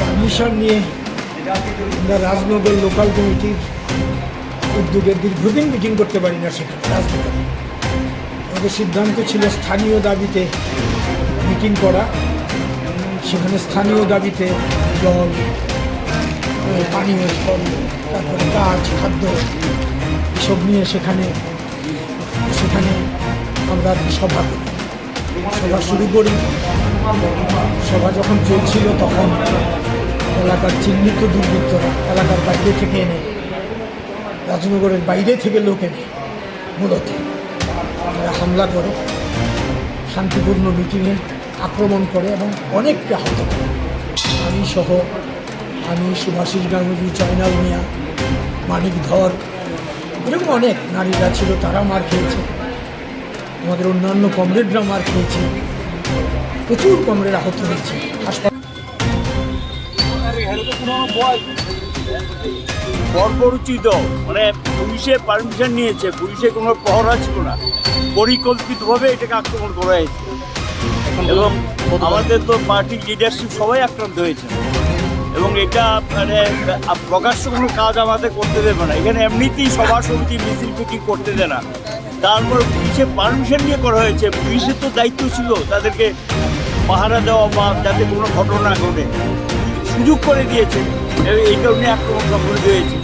Permission নিয়ে আমরা Rajnagar local কমিটির উদ্যোগে দীর্ঘদিন মিটিং করতে পারি না সেখানে, রাজনগরে। আমাদের সিদ্ধান্ত ছিল স্থানীয় দাবিতে মিটিং করা। সেখানে স্থানীয় দাবিতে জল পানীয় জল তারপরে গাছ, খাদ্য, এসব নিয়ে সেখানে সেখানে আমরা সভা করি। সভা শুরু করি। সভা যখন চলছিল তখন এলাকার চিহ্নিত দুর্বৃত্তরা এলাকার বাইরে থেকে এনে, রাজনগরের বাইরে থেকে লোক এনে মূলত তারা হামলা করে, শান্তিপূর্ণ মিটিংয়ে আক্রমণ করে এবং অনেককে আহত করে। আমি সহ আমি সুভাষিস গাঙ্গুলি, জয়নাল মিয়া, মানিক ধর, এরকম অনেক নারীরা ছিল, তারা মার খেয়েছে। আমাদের অন্যান্য কমরেডরা মার খেয়েছে। প্রচুর কমরেড আহত হয়েছে। বর্বরচিত মানে পুলিশে পারমিশন নিয়েছে, পুলিশে কোনো পহরা ছিল না। পরিকল্পিতভাবে এটাকে আক্রমণ করা হয়েছে। এবং আমাদের তো পার্টির লিডারশিপ সবাই আক্রান্ত হয়েছে। এবং এটা মানে প্রকাশ্য কোনো কাজ আমাদের করতে দেবে না। এখানে এমনিতেই সভা, সমিতি, মিছিল, মিটিং করতে দেয় না। তারপর পুলিশে পারমিশন নিয়ে করা হয়েছে। পুলিশের তো দায়িত্ব ছিল তাদেরকে পাহারা দেওয়া বা যাতে কোনো ঘটনা ঘটে। সুযোগ করে দিয়েছে। এই কারণে আক্রমণ সংঘটিত হয়েছে।